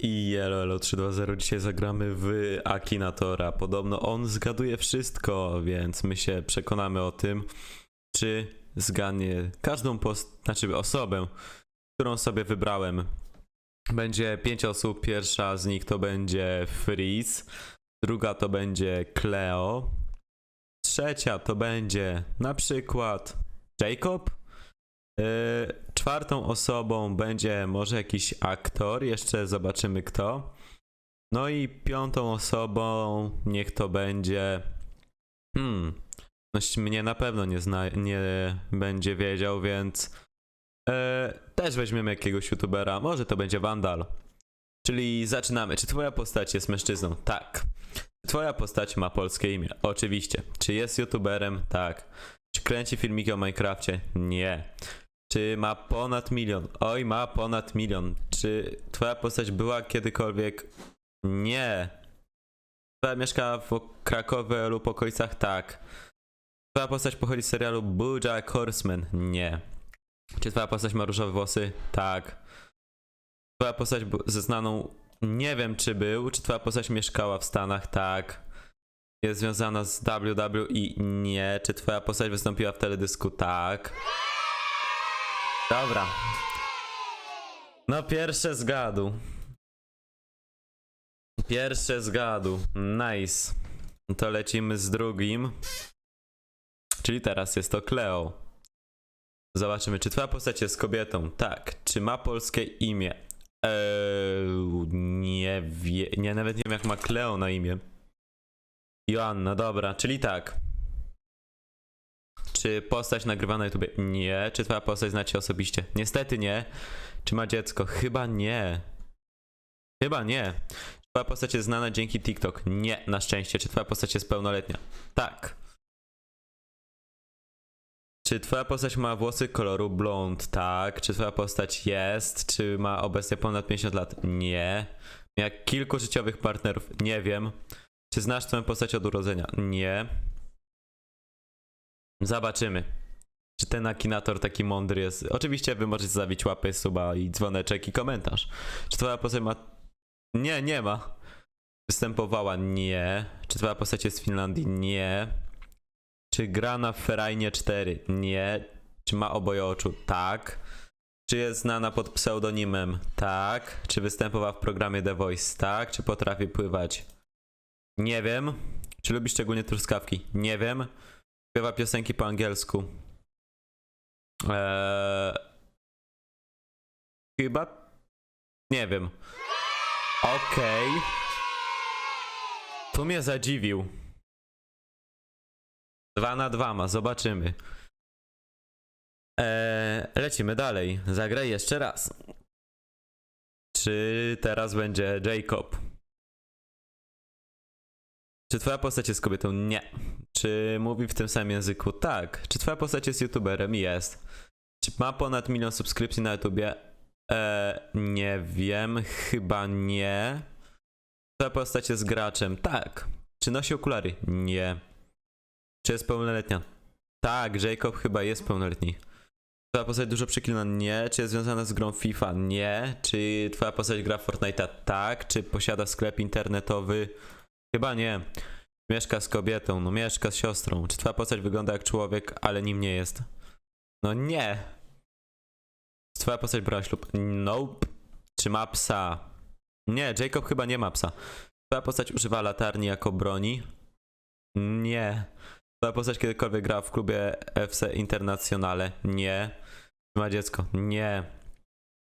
I Elo 320 dzisiaj zagramy w Akinatora. Podobno on zgaduje wszystko, więc my się przekonamy o tym, czy zgadnie każdą post- znaczy osobę, którą sobie wybrałem. Będzie pięć osób. Pierwsza z nich to będzie Freeze, druga to będzie Cleo, trzecia to będzie na przykład Jacob. Yy, czwartą osobą będzie może jakiś aktor, jeszcze zobaczymy kto. No i piątą osobą niech to będzie. Hmm. Ktoś mnie na pewno nie, zna, nie będzie wiedział, więc yy, też weźmiemy jakiegoś youtubera. Może to będzie Vandal. Czyli zaczynamy. Czy twoja postać jest mężczyzną? Tak. Czy twoja postać ma polskie imię? Oczywiście. Czy jest youtuberem? Tak. Czy kręci filmiki o Minecrafcie? Nie. Czy ma ponad milion? Oj, ma ponad milion. Czy twoja postać była kiedykolwiek? Nie. Twoja mieszka w Krakowie lub okolicach? Tak. Twoja postać pochodzi z serialu BoJack Horseman? Nie. Czy twoja postać ma różowe włosy? Tak. Twoja postać ze znaną... Nie wiem czy był. Czy twoja postać mieszkała w Stanach? Tak. Jest związana z WWE? Nie. Czy twoja postać wystąpiła w teledysku? Tak. Dobra. No pierwsze zgadu. Pierwsze zgadu. Nice. To lecimy z drugim. Czyli teraz jest to Cleo. Zobaczymy, czy twoja postać jest kobietą? Tak. Czy ma polskie imię? Eee, nie wie, nie, nawet nie wiem jak ma Cleo na imię. Joanna, dobra, czyli tak. Czy postać nagrywa na YouTube? Nie. Czy twoja postać znacie osobiście? Niestety nie. Czy ma dziecko? Chyba nie. Chyba nie. Czy twoja postać jest znana dzięki TikTok? Nie, na szczęście. Czy twoja postać jest pełnoletnia? Tak. Czy twoja postać ma włosy koloru blond? Tak. Czy twoja postać jest? Czy ma obecnie ponad 50 lat? Nie. Miała kilku życiowych partnerów? Nie wiem. Czy znasz twoją postać od urodzenia? Nie. Zobaczymy. Czy ten akinator taki mądry jest? Oczywiście wy możecie zabić łapę, suba i dzwoneczek i komentarz. Czy twoja postać ma... Nie, nie ma. Występowała? Nie. Czy twoja postać jest z Finlandii? Nie. Czy gra na Ferajnie 4? Nie. Czy ma oboje oczu? Tak. Czy jest znana pod pseudonimem? Tak. Czy występowała w programie The Voice? Tak. Czy potrafi pływać? Nie wiem. Czy lubi szczególnie truskawki? Nie wiem. Śpiewa piosenki po angielsku. Eee... Chyba? Nie wiem. Okej. Tu mnie zadziwił. Dwa na dwa ma, zobaczymy. Eee, lecimy dalej. Zagraj jeszcze raz. Czy teraz będzie Jacob? Czy twoja postać jest kobietą? Nie. Czy mówi w tym samym języku? Tak. Czy twoja postać jest youtuberem? Jest. Czy ma ponad milion subskrypcji na YouTubie? Eee, nie wiem. Chyba nie. Twoja postać jest graczem? Tak. Czy nosi okulary? Nie. Czy jest pełnoletnia? Tak, Jacob chyba jest pełnoletni. Twoja postać dużo przyklina? Nie. Czy jest związana z grą FIFA? Nie. Czy twoja postać gra Fortnite'a? Tak. Czy posiada sklep internetowy? Chyba nie. Mieszka z kobietą, no mieszka z siostrą. Czy twoja postać wygląda jak człowiek, ale nim nie jest? No nie. Czy twoja postać brała ślub? Nope. Czy ma psa? Nie, Jacob chyba nie ma psa. Twoja postać używa latarni jako broni? Nie. Twoja postać kiedykolwiek grała w klubie FC Internazionale? Nie. Czy ma dziecko? Nie.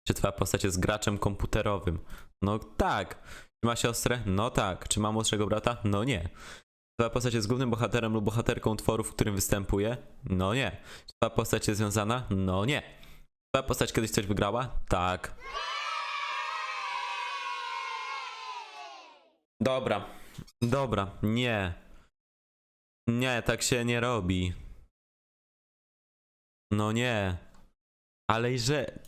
Czy twoja postać jest graczem komputerowym? No tak. Czy ma siostrę? No tak. Czy ma młodszego brata? No nie. Twoja postać jest głównym bohaterem lub bohaterką utworu, w którym występuje? No nie. Czy twoja postać jest związana? No nie. Twoja postać kiedyś coś wygrała? Tak. Dobra. Dobra. Nie. Nie, tak się nie robi. No nie. Ale i że.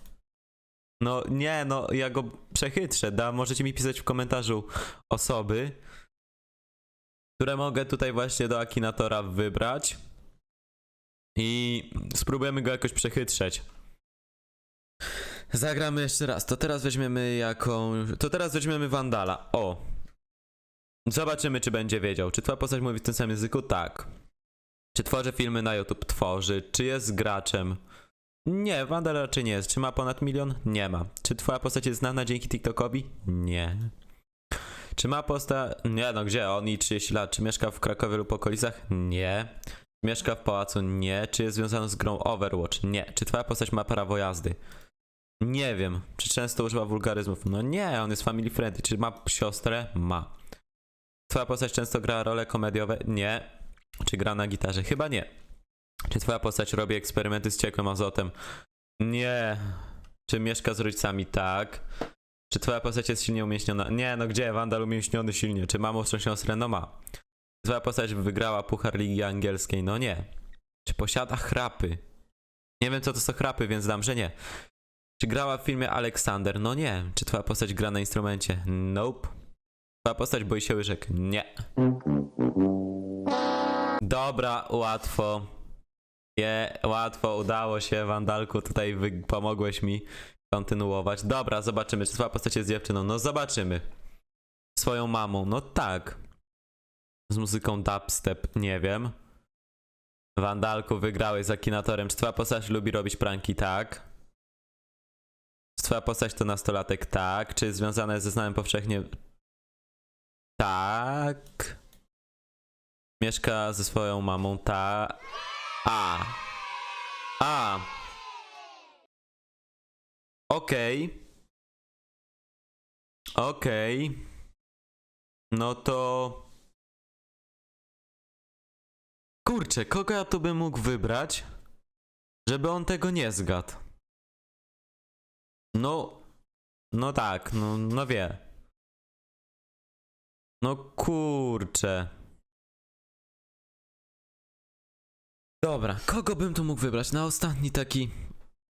No nie, no ja go przechytrzę. Da, możecie mi pisać w komentarzu osoby, które mogę tutaj właśnie do Akinatora wybrać. I spróbujemy go jakoś przechytrzeć. Zagramy jeszcze raz. To teraz weźmiemy jaką. To teraz weźmiemy Wandala. O. Zobaczymy, czy będzie wiedział. Czy twoja postać mówi w tym samym języku? Tak. Czy tworzy filmy na YouTube? Tworzy. Czy jest graczem? Nie, Wandal raczej nie jest. Czy ma ponad milion? Nie ma. Czy twoja postać jest znana dzięki TikTokowi? Nie. Czy ma postać. Nie, no gdzie? On i 30 lat. Czy mieszka w Krakowie lub okolicach? Nie. Mieszka w pałacu? Nie. Czy jest związany z grą Overwatch? Nie. Czy twoja postać ma prawo jazdy? Nie wiem. Czy często używa wulgaryzmów? No nie, on jest family friendly. Czy ma siostrę? Ma. Twoja postać często gra role komediowe? Nie. Czy gra na gitarze? Chyba nie. Czy twoja postać robi eksperymenty z ciekłym azotem? Nie. Czy mieszka z rodzicami? Tak. Czy twoja postać jest silnie umięśniona? Nie, no gdzie? Wandal umięśniony silnie. Czy ma młodszą siostrę? No ma. Twoja postać wygrała Puchar Ligi Angielskiej? No nie. Czy posiada chrapy? Nie wiem co to są chrapy, więc dam, że nie. Czy grała w filmie Aleksander? No nie. Czy twoja postać gra na instrumencie? Nope. Twoja postać boi się łyżek? Nie. Dobra, łatwo. Je, łatwo, udało się, Wandalku, tutaj pomogłeś mi kontynuować. Dobra, zobaczymy, czy twoja postać jest dziewczyną. No zobaczymy. Swoją mamą, no tak. Z muzyką dubstep, nie wiem. Wandalku, wygrałeś z Akinatorem. Czy twoja postać lubi robić pranki? Tak. Czy twoja postać to nastolatek? Tak. Czy związana jest ze znanym powszechnie? Tak. Mieszka ze swoją mamą? Ta. A. A. Okej. Okej. No to. Kurczę, kogo ja tu bym mógł wybrać, żeby on tego nie zgadł? No. No tak, no, no wie. No kurczę. Dobra, kogo bym tu mógł wybrać? Na ostatni taki.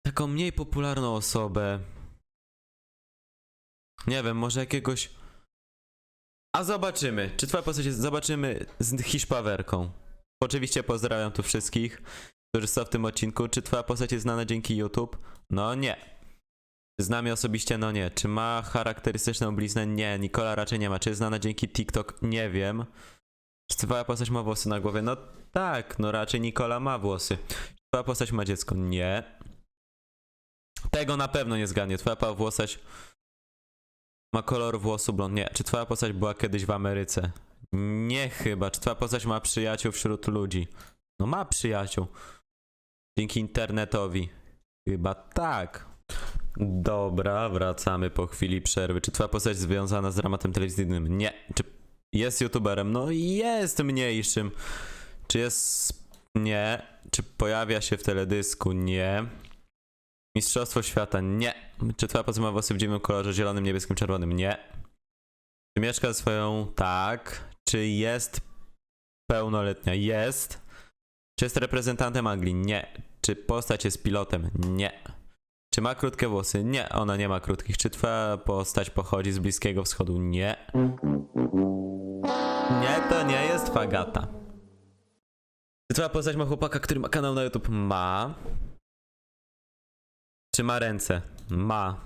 Taką mniej popularną osobę. Nie wiem, może jakiegoś. A zobaczymy. Czy twoja postać jest. Zobaczymy z Hiszpawerką. Oczywiście pozdrawiam tu wszystkich, którzy są w tym odcinku. Czy twoja postać jest znana dzięki YouTube? No nie. Znam je osobiście? No nie. Czy ma charakterystyczną bliznę? Nie. Nikola raczej nie ma. Czy jest znana dzięki TikTok? Nie wiem. Czy twoja postać ma włosy na głowie? No tak, no raczej Nikola ma włosy. Czy twoja postać ma dziecko? Nie. Tego na pewno nie zgadnie. Twoja postać ma kolor włosu blond. Nie. Czy twoja postać była kiedyś w Ameryce? Nie chyba. Czy twoja postać ma przyjaciół wśród ludzi? No ma przyjaciół. Dzięki internetowi. Chyba tak. Dobra, wracamy po chwili przerwy. Czy twoja postać związana z dramatem telewizyjnym? Nie. Czy jest youtuberem? No jest mniejszym. Czy jest... Nie. Czy pojawia się w teledysku? Nie. Mistrzostwo świata? Nie. Czy twoja postać ma włosy w dziwnym kolorze zielonym, niebieskim, czerwonym? Nie. Czy mieszka swoją? Tak. Czy jest pełnoletnia? Jest. Czy jest reprezentantem Anglii? Nie. Czy postać jest pilotem? Nie. Czy ma krótkie włosy? Nie, ona nie ma krótkich. Czy twoja postać pochodzi z Bliskiego Wschodu? Nie. Nie, to nie jest Fagata. Czy twoja postać ma chłopaka, który ma kanał na YouTube? Ma. Czy ma ręce? Ma.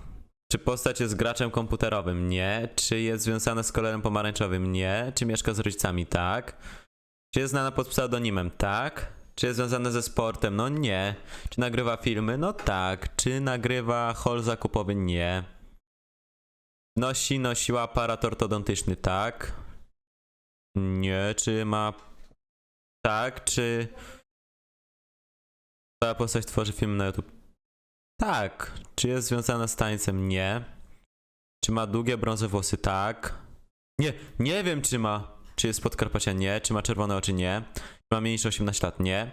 Czy postać jest graczem komputerowym? Nie. Czy jest związana z kolorem pomarańczowym? Nie. Czy mieszka z rodzicami? Tak. Czy jest znana pod pseudonimem? Tak. Czy jest związana ze sportem? No nie. Czy nagrywa filmy? No tak. Czy nagrywa hol zakupowy? Nie. Nosi, nosiła aparat ortodontyczny? Tak. Nie. Czy ma... Tak. Czy... Ta postać tworzy film na YouTube? Tak. Czy jest związana z tańcem? Nie. Czy ma długie brązowe włosy? Tak. Nie, nie wiem czy ma. Czy jest z Podkarpacia? Nie. Czy ma czerwone oczy? Nie. Czy ma mniej niż 18 lat? Nie.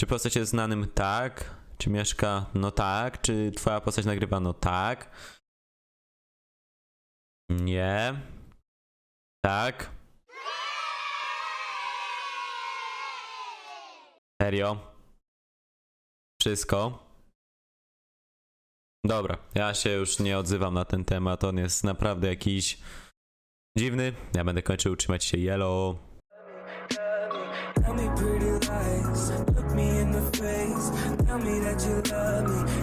Czy postać jest znanym? Tak. Czy mieszka? No tak. Czy twoja postać nagrywa? No tak. Nie. Tak. Serio? Wszystko? Dobra, ja się już nie odzywam na ten temat. On jest naprawdę jakiś dziwny. Ja będę kończył. Trzymać się. Yellow. Tell me pretty lies, look me in the face. Tell me that you love me,